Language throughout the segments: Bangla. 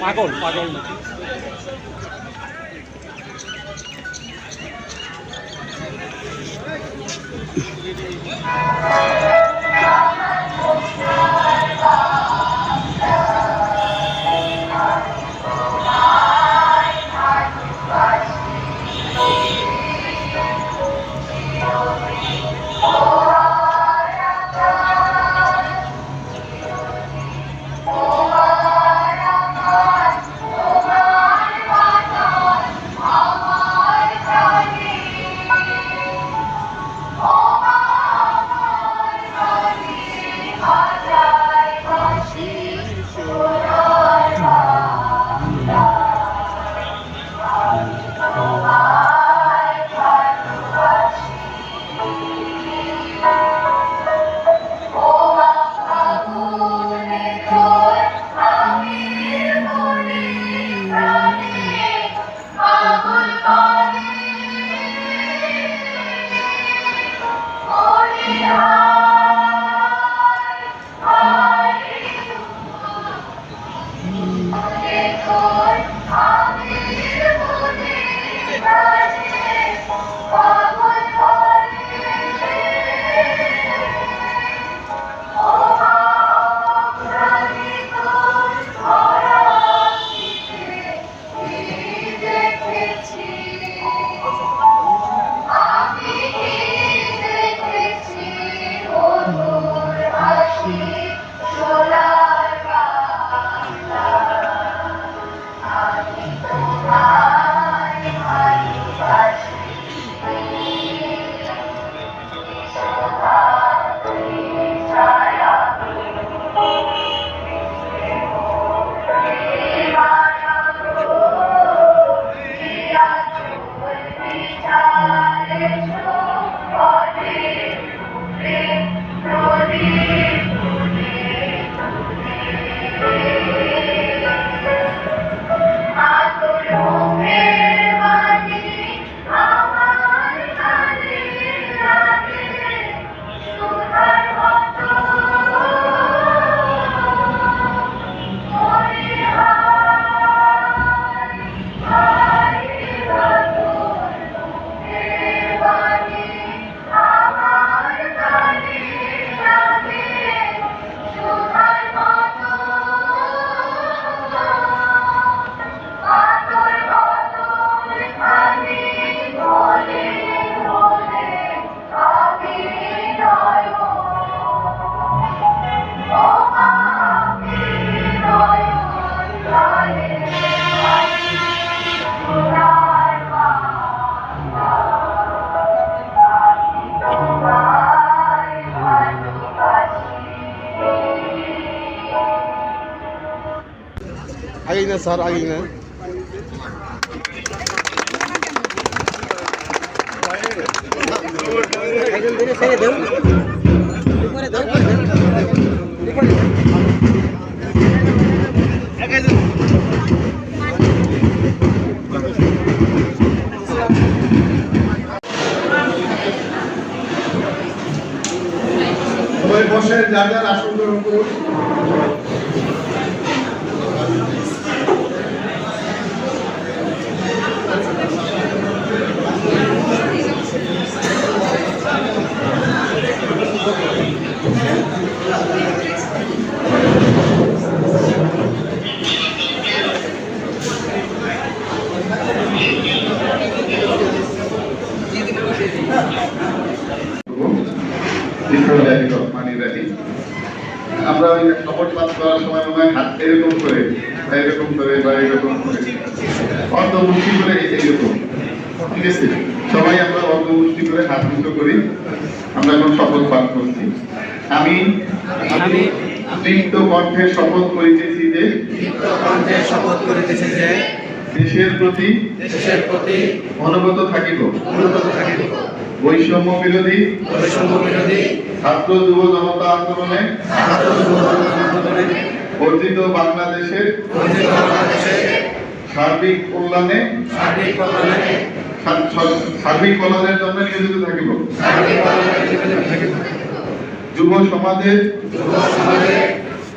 পাগল পাগল আগেই না। স্যার আগেই না বসে যার যার আসন গ্রহণ করুন আমরা ওই শপথ পাঠ করার সময় মনে হয় হাত এরকম করে বা এরকম করে বা এরকম করে। অর্ধমুষ্টি করে এইরকম ঠিক আছে? সবাই আমরা অর্ধমুষ্টি করে হাত মুঠো করি। আমরা এখন শপথ পাঠ করছি। আমি আমি কণ্ঠে শপথ করিতেছি যে কণ্ঠে শপথ করিতেছি যে দেশের প্রতি দেশের প্রতি অনুগত থাকিব। অনুগত থাকিব। বৈষম্য বিরোধী বৈষম্য বিরোধী ছাত্র যুব জনতা আন্দোলনে ছাত্র যুব আন্দোলনে অর্জিত বাংলাদেশের সার্বিক কল্যাণে সার্বিক কল্যাণে সার্বিক কল্যাণের জন্য নিয়োজিত থাকিব। যুব সমাজের যুব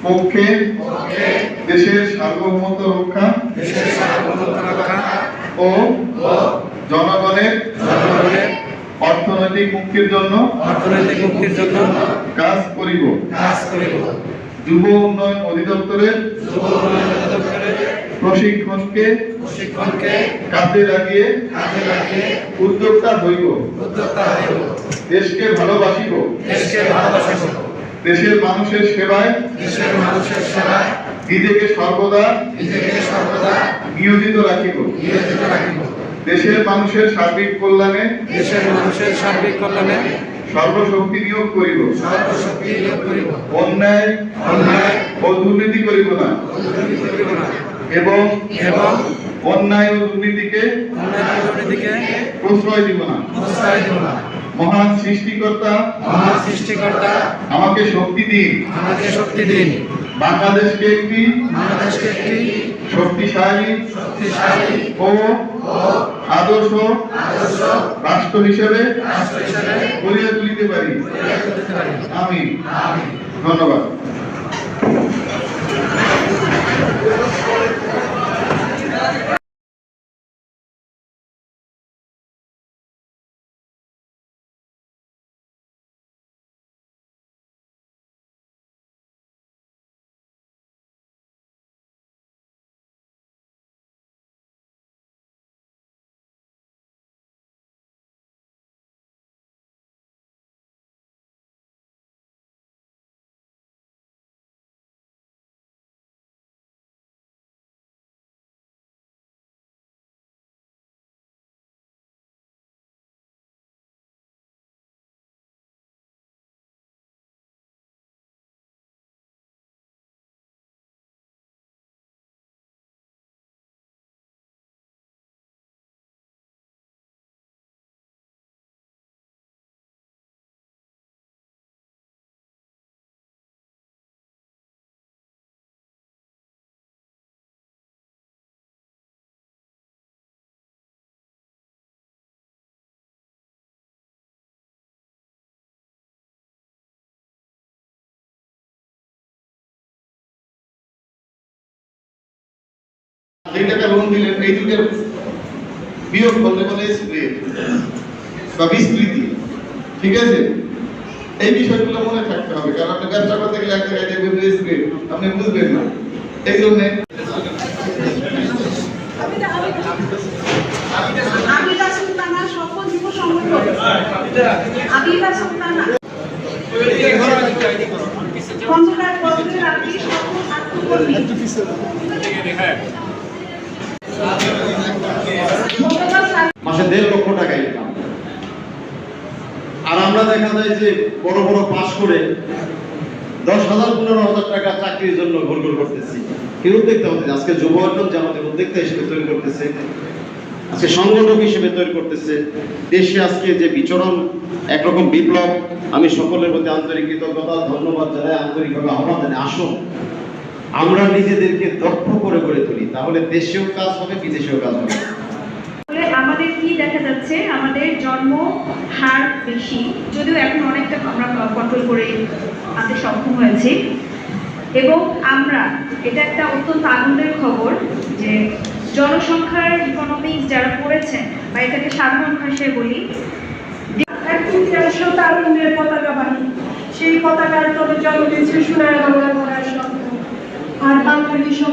পক্ষে দেশের সার্বভৌমত্ব রক্ষা দেশের সার্বভৌমত্ব রক্ষা ও জনগণের অর্থনৈতিক মুক্তির জন্য অর্থনৈতিক মুক্তির জন্য কাজ করিব। কাজ করিব। যুব উন্নয়ন অধিদপ্তরের যুব উন্নয়ন অধিদপ্তরের প্রশিক্ষণকে প্রশিক্ষণকে কাজে লাগিয়ে কাজে লাগিয়ে উদ্যোক্তা হইব। উদ্যোক্তা হইব। দেশকে ভালোবাসিব। দেশকে ভালোবাসিব। দেশের মানুষের সেবায় দেশের মানুষের সেবায় নিজেকে সর্বদা নিজেকে সর্বদা নিয়োজিত রাখিব। নিয়োজিত রাখিব। দেশের মানুষের সার্বিক কল্যাণে দেশের মানুষের সার্বিক কল্যাণে সর্বশক্তি নিয়োগ করিব। সর্বশক্তি নিয়োগ করিব। অন্যায় অন্যায় ও দুর্নীতি করিব না। এবং এবং অন্যায় ও দুর্নীতিকে অন্যায় দুর্নীতিকে প্রশ্রয় দিব না। প্রশ্রয় দিব না। মহান সৃষ্টিকর্তা মহান সৃষ্টিকর্তা আমাকে শক্তি দিন। আমাকে শক্তি দিন। বাংলাদেশকে একটি বাংলাদেশকে একটি শক্তিশালী শক্তিশালী ও আদর্শ রাষ্ট্র হিসেবে গড়িয়া তুলিতে পারি। আমি ধন্যবাদ। যেই টাকা লোন দিলেন, এই দুইটার বিয়োগ করলে বলে স্প্রেড বা বিস্তৃতি, ঠিক আছে? এই বিষয়গুলো মনে থাকতে হবে, কারণ আপনি ব্যবসা করতে গেলে এক জায়গায় দেখবেন স্প্রেড আপনি বুঝবেন না। এই জন্য খন্দকার পদের আপনি সকল আত্মকর্মী মাসে দেড় লক্ষ টাকা ইনকাম আর আমরা দেখা যায় যে বড় বড় পাস করে দশ হাজার, পনেরো হাজার টাকা চাকরির জন্য ঘুরঘুর করতেছি। কি উদ্যোক্তা হতে আজকে যুব অর্জন যে আমাদের উদ্যোক্তা হিসেবে তৈরি করতেছে। আজকে সংগঠক হিসেবে তৈরি করতেছে। দেশে আজকে যে বিচরণ একরকম বিপ্লব, আমি সকলের প্রতি আন্তরিক কৃতজ্ঞতা, ধন্যবাদ জানাই, আন্তরিকভাবে আহ্বান জানাই। আসুন আমরা নিজেদেরকে দক্ষ করে গড়ে তুলি তাহলে দেশেও কাজ হবে বিদেশেও কাজ হবে। আমাদের কি দেখা যাচ্ছে? আমাদের জন্ম হার বেশি যদিও এখন অনেকটা আমরা কন্ট্রোল করে আনতে সক্ষম হয়েছি। এবং আমরা এটা একটা অত্যন্ত আনন্দের খবর যে জনসংখ্যার ইকোনমিক্স যারা পড়েছেন বা এটাকে সাধারণ ভাষায় বলি এক তৃতীয়াংশ তারুণ্যের পতাকা বাহিনী। সেই পতাকার তলে জন্ম দিয়েছে সোনার বাংলা স্বপ্ন আর বাংলার বিষয়